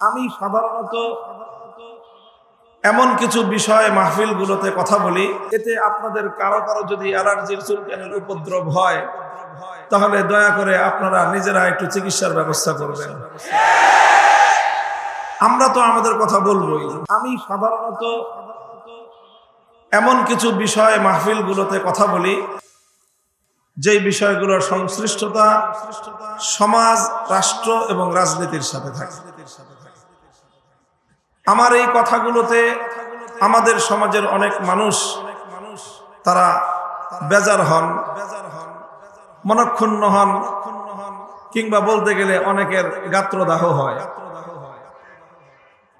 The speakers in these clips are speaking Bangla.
আমি সাধারণত এমন কিছু বিষয়ে মাহফিলগুলোতে কথা বলি, এতে আপনাদের কারও কারও যদি অ্যালার্জির চুলকানির উপদ্রব হয়, তাহলে দয়া করে আপনারা নিজেরা একটু চিকিৎসার ব্যবস্থা করবেন। আমরা তো আমাদের কথা বলবোই। আমি সাধারণত এমন কিছু বিষয়ে মাহফিলগুলোতে কথা বলি, যেই বিষয়গুলোর সংশ্লিষ্টতা সমাজ, রাষ্ট্র এবং রাজনীতির সাথে থাকে। আমার এই কথাগুলোতে আমাদের সমাজের অনেক মানুষ তারা বেজার হন, মনক্ষুণ্ণ হন, কিংবা বলতে গেলে অনেকের গাত্রদাহ হয়।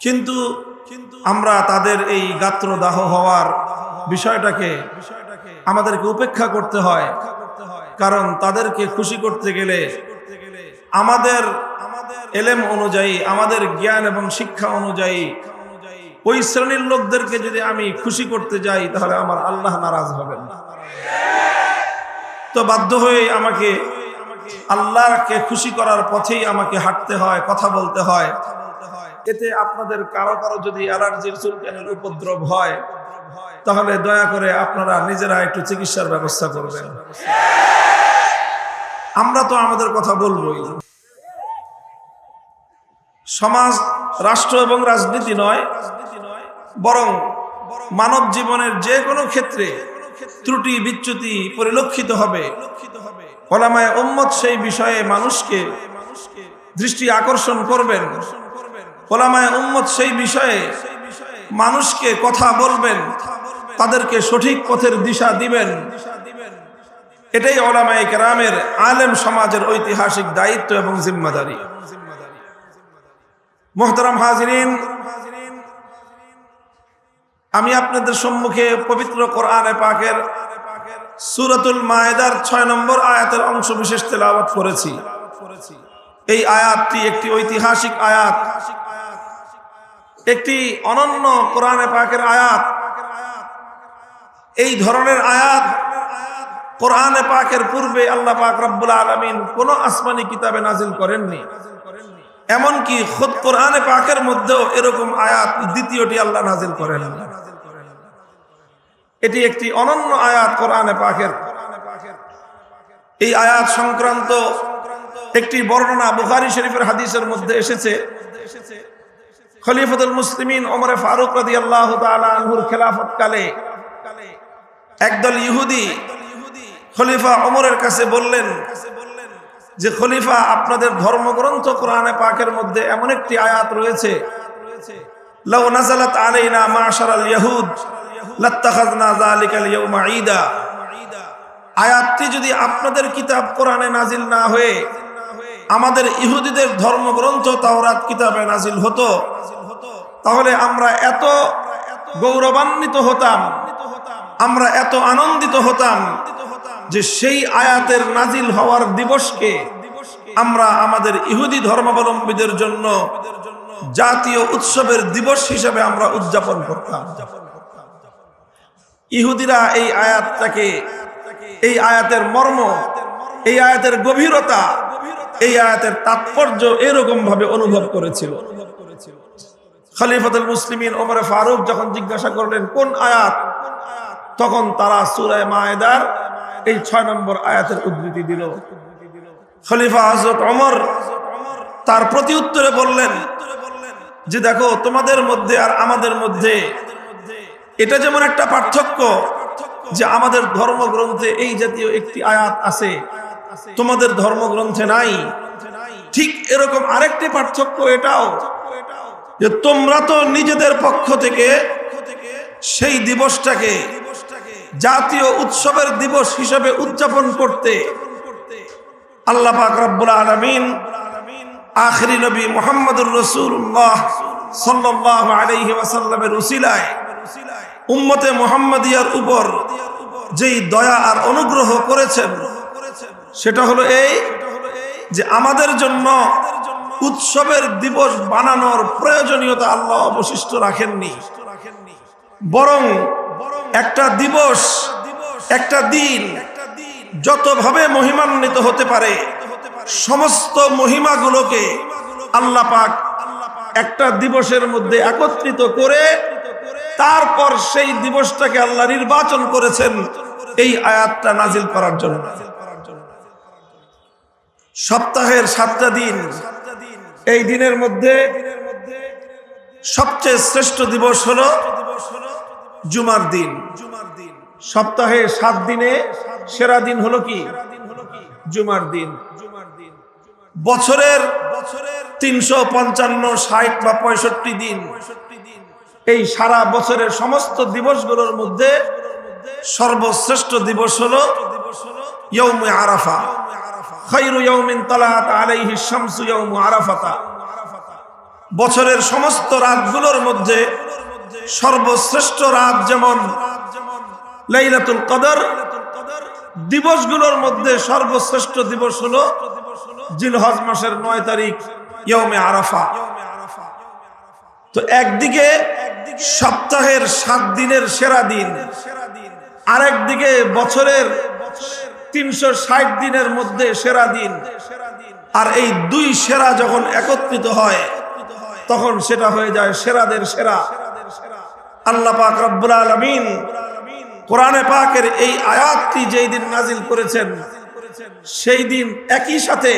কিন্তু আমরা তাদের এই গাত্রদাহ হওয়ার বিষয়টাকে আমাদেরকে উপেক্ষা করতে হয়, কারণ তাদেরকে খুশি করতে গেলে আমাদের এলেম অনুযায়ী, আমাদের জ্ঞান এবং শিক্ষা অনুযায়ী, ওই শ্রেণির লোকদেরকে যদি আমি খুশি করতে যাই, তাহলে আমার আল্লাহ নারাজ হবেন তো বাধ্য হয়ে আমাকে আল্লাহকে খুশি করার পথেই আমাকে হাঁটতে হয়, কথা বলতে হয়। এতে আপনাদের কারও কারও যদি অ্যালার্জির চুলকানির উপদ্রব হয়, তাহলে দয়া করে আপনারা নিজেরা একটু চিকিৎসার ব্যবস্থা করবেন। আমরা তো আমাদের কথা বলবোই। সমাজ, রাষ্ট্র এবং রাজনীতি নয়, বরং মানব জীবনের যে কোনো ক্ষেত্রে ত্রুটি, বিচ্যুতি পরিলক্ষিত হবে। ওলামায় উম্মত সেই বিষয়ে মানুষকে দৃষ্টি আকর্ষণ করবেন। ওলামায় উম্মত সেই বিষয়ে মানুষকে কথা বলবেন। তাদেরকে সঠিক পথের দিশা দিবেন। এটাই ওলামায় কেরামের আলেম সমাজের ঐতিহাসিক দায়িত্ব এবং জিম্মাদারি। মোহতারাম হাজরিন, আমি আপনাদের সম্মুখে পবিত্র কোরআনে পাকের সুরাতুল মায়েদার ছয় নম্বর আয়াতের অংশ বিশেষ তেলাওয়াত করেছি। এই আয়াতটি একটি ঐতিহাসিক আয়াত। একটি অনন্য কোরআনে পাকের আয়াত। এই ধরনের আয়াত কোরআনে পাকের পূর্বে আল্লাহ পাক রব্বুল আলমিন কোন আসমানি কিতাবে নাজিল করেননি। এমনকি খোদ কোরআনে পাকের মধ্যেও এরকম আয়াত দ্বিতীয়টি আল্লাহ নাজিল করেন। এটি একটি অনন্য আয়াত কোরআনে পাকের। এই আয়াত সংক্রান্ত একটি বর্ণনা বুখারি শরীফের হাদিসের মধ্যে এসেছে। খলিফতুল মুসলিমিন ওমরে ফারুক রাদি আল্লাহ আনহুর খেলাফত কালে একদল ইহুদি খলিফা ওমরের কাছে বললেন যে খলিফা আপনাদের ধর্মগ্রন্থ কোরআনে পাকের মধ্যে এমন একটি আয়াত রয়েছে। লাউ নাজালাত আলাইনা মাশার আল ইয়াহুদ আয়াতটি যদি আপনাদের কিতাব কোরআনে নাজিল না হয়ে আমাদের ইহুদিদের ধর্মগ্রন্থ তাওরাত কিতাবে নাজিল হতো, তাহলে আমরা এত গৌরবান্বিত হতাম, আমরা এত আনন্দিত হতাম যে সেই আয়াতের নাজিল হওয়ার দিবসকে আমরা আমাদের ইহুদি ধর্মাবলম্বীদের জন্য জাতীয় উৎসবের দিবস হিসেবে আমরা উদযাপন করতাম। ইহুদিরা এই আয়াতটাকে, এই আয়াতের মর্ম, এই আয়াতের গভীরতা, এই আয়াতের তাৎপর্য এরকম ভাবে অনুভব করেছিল। খলিফতুল মুসলিমিন ওমরে ফারুক যখন জিজ্ঞাসা করলেন, কোন আয়াত? তখন তারা সুরায় মায়েদার এই ছয় নম্বর আয়াতের উদ্ধৃতি দিল। খলিফা হজরত অমর তার প্রতি উত্তরে বললেন, যে দেখো, তোমাদের মধ্যে আর আমাদের মধ্যে এটা যেমন একটা পার্থক্য যে আমাদের ধর্মগ্রন্থে এই জাতীয় একটি আয়াত আছে, তোমাদের ধর্মগ্রন্থে নাই, ঠিক এরকম আরেকটি পার্থক্য এটাও যে তোমরা তো নিজেদের পক্ষ থেকে সেই দিবসটাকে জাতীয় উৎসবের দিবস হিসেবে উদযাপন করতে। আল্লাহ পাক রব্বুল আলমিন আখরি নবী মোহাম্মদুর রসুল্লাহ সাল্লাহ আলাইহি ওয়াসাল্লামের উসিলায় উম্মতে মোহাম্মদিয়ার উপর যেই দয়া আর অনুগ্রহ করেছেন, সেটা হলো এই যে আমাদের জন্য উৎসবের দিবস বানানোর প্রয়োজনীয়তা আল্লাহ অবশিষ্ট রাখেননি। বরং একটা দিবস, একটা দিন, যতভাবে মহিমান্বিত হতে পারে, সমস্ত মহিমাগুলোকে আল্লাহ পাক একটা দিবসের মধ্যে একত্রিত করে, তারপর সেই দিবসটাকে আল্লাহ নির্বাচন করেছেন এই আয়াতটা নাজিল করার জন্য। সপ্তাহের সাতটা দিন, এই দিনের মধ্যে সবচেয়ে শ্রেষ্ঠ দিবস হলো জুমার দিন। জুমার দিন সপ্তাহে সাত দিনে সেরা দিন হলো কি? জুমার দিন। বছরের বছরের তিনশো পঞ্চান্ন, ষাট বা পঁয়ষট্টি দিন। এই সারা বছরের সমস্ত দিবসগুলোর মধ্যে সর্বশ্রেষ্ঠ দিবস হলো আরাফা। বছরের সমস্ত রাতগুলোর মধ্যে সর্বশ্রেষ্ঠ রাত যেমন লাইলাতুল কদর, দিবসগুলোর মধ্যে সর্বশ্রেষ্ঠ দিবস হলো জিলহজ মাসের নয় তারিখ ইয়মে আরাফা। তো একদিকে সপ্তাহের সাত দিনের সেরা দিন, আরেকদিকে বছরের তিনশো ষাট দিনের মধ্যে সেরা দিন। আর এই দুই সেরা যখন একত্রিত হয়, তখন সেটা হয়ে যায় সেরাদের সেরা। আল্লাহ পাক রব্বুল আলমিন কোরআনে পাকের এই আয়াতটি যেই দিন নাজিল করেছেন, সেই দিন একই সাথে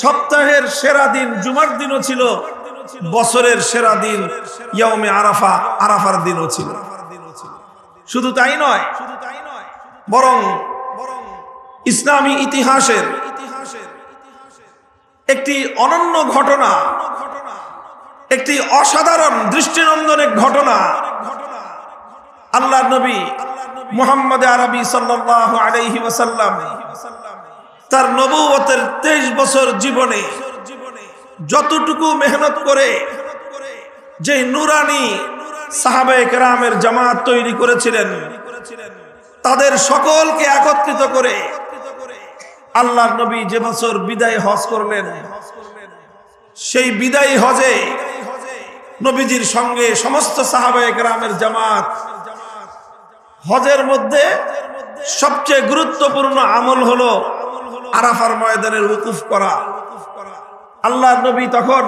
সপ্তাহের সেরা দিন জুমার দিনও ছিল, বছরের সেরা দিন ইয়মে আরাফা, আরাফার দিনও ছিল। শুধু তাই নয়, বরং ইসলামী ইতিহাসের একটি অনন্য ঘটনা একটি অসাধারণ দৃষ্টিনন্দনের ঘটনা। আল্লাহ নবী মোহাম্মদ আরবি সাল্লাহ তার নবুয়তের তেইশ বছর জীবনে যতটুকু মেহনত করে যে নুরানি সাহাবে কেরামের জামাত তৈরি করেছিলেন, তাদের সকলকে একত্রিত করে আল্লাহ নবী যে বছর বিদায় হজ করলেন, সেই বিদায়ী হজে নবীজির সঙ্গে সমস্ত সাহাবায়ে গ্রামের জামাত। হজের মধ্যে সবচেয়ে গুরুত্বপূর্ণ আমল হলো আরাফার ময়দানের উকুফ করা। আল্লাহ নবী তখন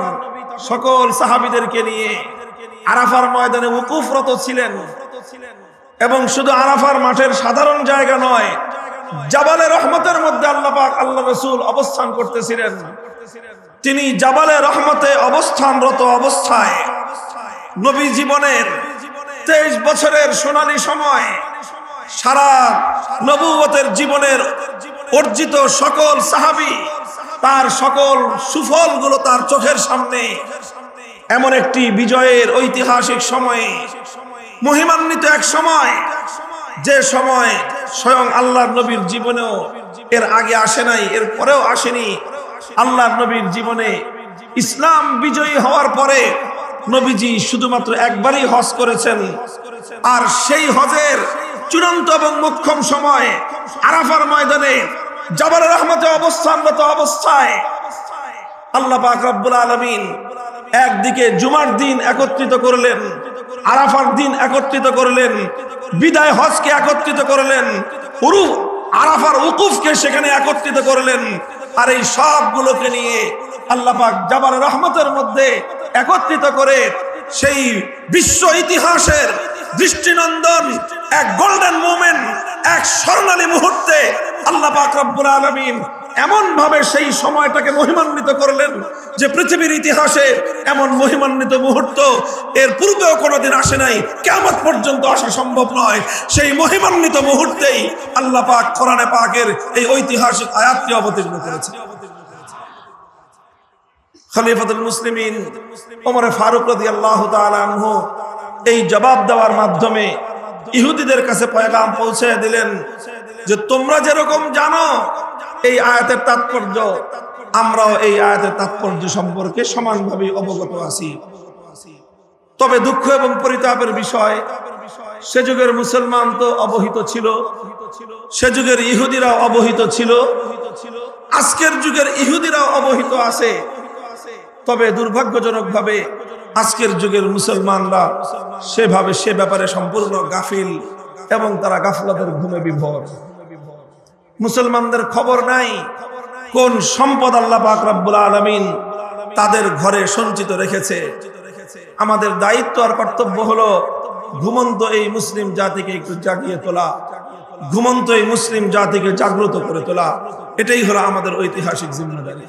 সকল সাহাবিদেরকে নিয়ে আরাফার ময়দানে উকুফরত ছিলেন। এবং শুধু আরাফার মাঠের সাধারণ জায়গা নয়, জাবালে রহমতের মধ্যে আল্লাহ পাক, আল্লাহ রসুল অবস্থান করতেছিলেন। তিনি জাবালে রহমতে অবস্থানরত অবস্থায় নবী জীবনের তেইশ বছরের সোনালী সময়, সারা নবুয়তের জীবনের অর্জিত সকল সাহাবি, তার সকল সুফলগুলো তার চোখের সামনে। এমন একটি বিজয়ের ঐতিহাসিক সময়ে, মহিমান্বিত এক সময়, যে সময় স্বয়ং আল্লাহ নবীর জীবনেও এর আগে আসে নাই, এর পরেও আসেনি। আল্লাহ নবীর জীবনে ইসলাম বিজয়ী হওয়ার পরে নবীজি শুধুমাত্র একবারই হজ করেছেন। আর সেই হজের চূড়ান্ত এবং মোক্ষম সময় আরাফার ময়দানে জাবাল রহমতে অবস্থানরত অবস্থায় আল্লাহ পাক রব্বুল আলমিন একদিকে জুমার দিন একত্রিত করলেন, আরাফার দিন একত্রিত করলেন, বিদায় হজকে একত্রিত করলেন পুরু আরাফার উকুফকে সেখানে একত্রিত করলেন। আর এই সবগুলোকে নিয়ে আল্লাহ পাক জাবাল রহমতের মধ্যে একত্রিত করে সেই বিশ্ব ইতিহাসের দৃষ্টিনন্দন, এক গোল্ডেন মোমেন্ট এক স্বর্ণালী মুহূর্তে আল্লাহ রব্বুল আলমিন এমন ভাবে সেই সময়টাকে মহিমান্বিত করলেন যে পৃথিবীর ইতিহাসে এমন মহিমান্বিত মুহূর্ত এর পূর্বেও কোনোদিন আসে নাই কেমন পর্যন্ত আসা সম্ভব নয়। সেই মহিমান্বিত মুহূর্তেই আল্লাহ পাক কোরআনে পাকের এই ঐতিহাসিক আয়াতটি অবতীর্ণ করেছে খলিফাতুল মুসলিমিন ওমরে ফারুক রাদি আল্লাহ তালহ এই জবাব দেওয়ার মাধ্যমে ইহুদিদের কাছে পয়গাম পৌঁছে দিলেন যে তোমরা যেরকম জানো এই আয়াতের তাৎপর্য, আমরাও এই আয়াতের তাৎপর্য সম্পর্কে সমানভাবে অবগত আছি। তবে দুঃখ এবং পরিতাপের বিষয়, সে যুগের মুসলমান তো অবহিত ছিল, সে যুগের ইহুদিরা অবহিত ছিল, আজকের যুগের ইহুদিরাও অবহিত আছে। তবে দুর্ভাগ্যজনক ভাবে আজকের যুগের মুসলমানরা সেভাবে সে ব্যাপারে সম্পূর্ণ গাফিল এবং তারা গাফলাদের ঘুমে বিভোর। মুসলমানদের খবর নাই কোন সম্পদ আল্লাহ পাক রব্বুল আলমিন তাদের ঘরে সঞ্চিত রেখেছে। আমাদের দায়িত্ব আর কর্তব্য হলো ঘুমন্ত এই মুসলিম জাতিকে একটু জাগিয়ে তোলা, ঘুমন্ত এই মুসলিম জাতিকে জাগ্রত করে তোলা। এটাই হলো আমাদের ঐতিহাসিক জিম্মাদারি।